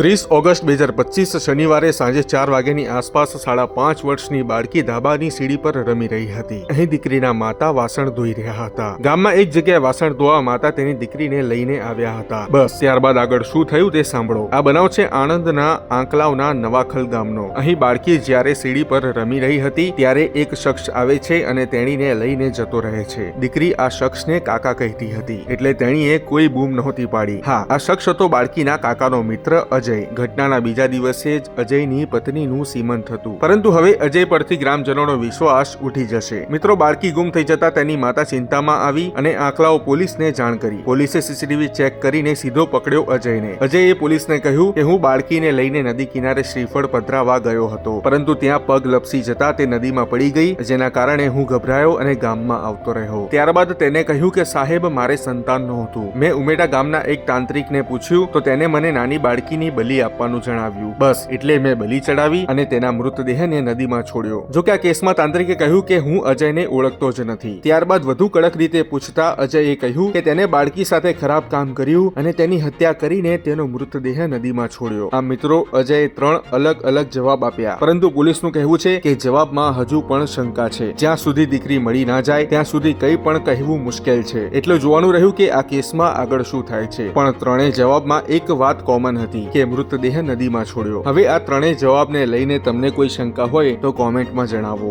ત્રીસ ઓગસ્ટ બે હજાર પચીસ શનિવારે સાંજે ચાર વાગ્યાની આસપાસ સાડા પાંચ વર્ષની બાળકી ધાબાની સીડી પર રમી રહી હતી. અહીં દીકરીના માતા વાસણ ધોઈ રહ્યા હતા. ગામમાં એક જગ્યાએ વાસણ ધોવા માતા તેની દીકરીને લઈને આવ્યા હતા. બસ, ત્યારબાદ આગળ શું થયું તે સાંભળો. આ બનાવ છે આણંદના આંકલાવના નવાખલ ગામનો. અહીં બાળકી જ્યારે સીડી પર રમી રહી હતી, ત્યારે એક શખ્સ આવે છે અને તેણીને લઈને જતો રહે છે. દીકરી આ શખ્સને કાકા કહેતી હતી. એટલે તેણીએ કોઈ બૂમ નહોતી પાડી. હા, આ શખ્સ હતો બાળકીના કાકાનો મિત્ર અજય. ઘટનાના બીજા દિવસે જ અજયની પત્નીનું સીમંત હતું પરંતુ હવે અજય પરથી ગ્રામજનોનો વિશ્વાસ ઉઠી જશે. મિત્રો, બાળકી ગુમ થઈ જતા તેની માતા ચિંતામાં આવી અને આંકલાઓ પોલીસને જાણ કરી. પોલીસે સીસીટીવી ચેક કરીને સીધો પકડ્યો અજયને. અજયે પોલીસને કહ્યું કે, હું બાળકીને લઈને નદી કિનારે શ્રીફળ પધરાવા ગયો હતો. પરંતુ ત્યાં પગ લપસી જતા તે નદીમાં પડી ગઈ, જેના કારણે હું ગભરાયો અને ગામમાં આવતો રહ્યો. ત્યારબાદ તેને કહ્યું કે, સાહેબ, મારે સંતાન નહોતું. મેં ઉમેટા ગામના એક તાંત્રિકને પૂછ્યું, તો તેને મને નાની બાળકીની બલી આપવાનું જણાવ્યું. બસ, એટલે મેં બલિ ચડાવી અને તેના મૃતદેહને નદીમાં છોડ્યો. જો કે આ કેસમાં તાંત્રિકે કહ્યું કે હું અજયને ઓળખતો જ નથી. ત્યારબાદ વધુ કડક રીતે પૂછતા અજયે કહ્યું કે તેને બાળકી સાથે ખરાબ કામ કર્યું અને તેની હત્યા કરીને તેનો મૃતદેહ નદીમાં છોડ્યો. આ મિત્રો અજયે ત્રણ અલગ અલગ જવાબ આપ્યા. પરંતુ પોલીસનું કહેવું છે કે જવાબમાં હજુ પણ શંકા છે. જ્યાં સુધી દીકરી મળી ના જાય, ત્યાં સુધી કંઈ પણ કહેવું મુશ્કેલ છે. એટલે જોવાનું રહ્યું કે આ કેસમાં આગળ શું થાય છે. પણ ત્રણેય જવાબમાં એક વાત કોમન હતી કે મૃતદેહ નદીમાં છોડ્યો. હવે આ ત્રણેય જવાબને લઈને તમને કોઈ શંકા હોય તો કોમેન્ટમાં જણાવો.